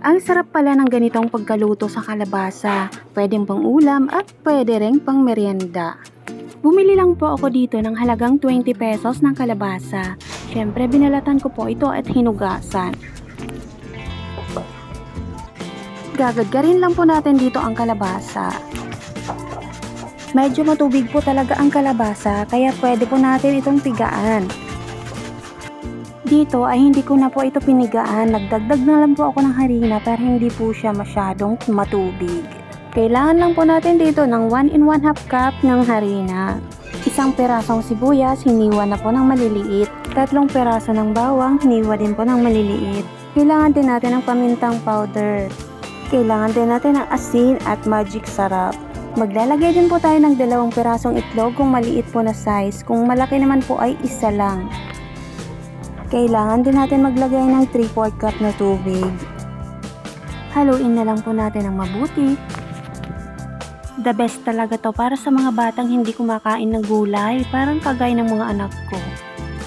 Ang sarap pala ng ganitong pagkaluto sa kalabasa. Pwedeng pang ulam at pwede rin pang merienda. Bumili lang po ako dito ng halagang 20 pesos ng kalabasa. Siyempre binalatan ko po ito at hinugasan. Gagadgarin lang po natin dito ang kalabasa. Medyo matubig po talaga ang kalabasa kaya pwede po natin itong pigaan. Dito ay hindi ko na po ito pinigaan. Nagdagdag na lang po ako ng harina pero hindi po siya masyadong matubig. Kailangan lang po natin dito ng 1 in 1 half cup ng harina. Isang perasong sibuyas, hiniwa na po ng maliliit. Tatlong peraso ng bawang, hiniwa din po ng maliliit. Kailangan din natin ng pamintang powder. Kailangan din natin ng asin at magic sarap. Maglalagay din po tayo ng dalawang perasong itlog kung maliit po na size. Kung malaki naman po ay isa lang. Kailangan din natin maglagay ng 3-4 cup na tubig. Haluin na lang po natin ng mabuti. The best talaga to para sa mga batang hindi kumakain ng gulay, parang kagaya ng mga anak ko.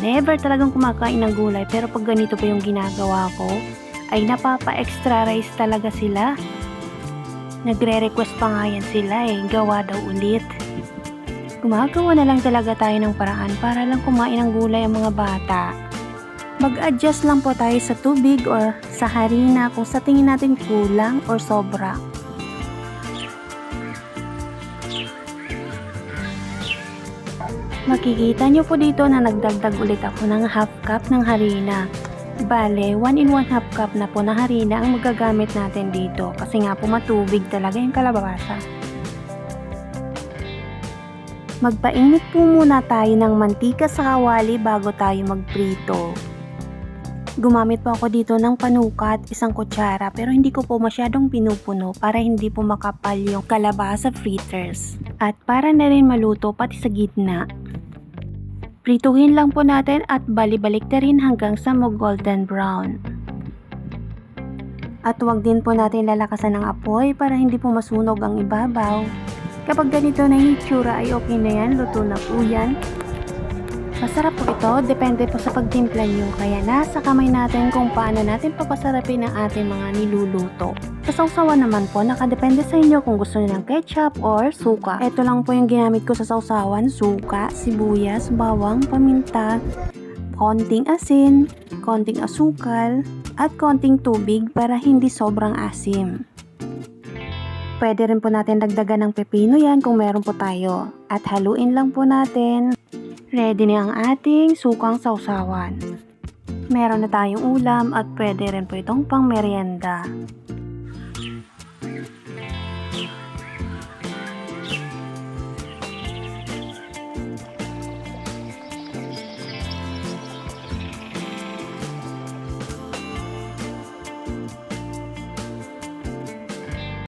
Never talagang kumakain ng gulay pero pag ganito pa yung ginagawa ko, ay napapa-extra rice talaga sila. Nagre-request pa nga yan sila eh, gawa daw ulit. Gumagawa na lang talaga tayo ng paraan para lang kumain ng gulay ang mga bata. Mag-adjust lang po tayo sa tubig or sa harina kung sa tingin natin kulang or sobra. Makikita nyo po dito na nagdagdag ulit ako ng half cup ng harina. Bale, 1 in 1 half cup na po na harina ang magagamit natin dito kasi nga po matubig talaga yung kalabasa. Magpainit po muna tayo ng mantika sa kawali bago tayo magprito. Gumamit po ako dito ng panukat, isang kutsara, pero hindi ko po masyadong pinupuno para hindi po makapal yung kalabasa fritters. At para na rin maluto pati sa gitna. Prituhin lang po natin at balibalik na rin hanggang sa mag-golden brown. At huwag din po natin lalakasan ng apoy para hindi po masunog ang ibabaw. Kapag ganito na yung itsura ay okay na yan, luto na po yan. Masarap po ito, depende po sa pagtimpla nyo. Kaya nasa kamay natin kung paano natin papasarapin ang ating mga niluluto. Sa sausawan naman po, nakadepende sa inyo kung gusto nyo ng ketchup or suka. Ito lang po yung ginamit ko sa sausawan, suka, sibuyas, bawang, paminta, konting asin, konting asukal, at konting tubig para hindi sobrang asim. Pwede rin po natin dagdagan ng pepino yan kung meron po tayo. At haluin lang po natin. Ready na ang ating sukang sausawan. Meron na tayong ulam at pwede rin po itong pang merienda.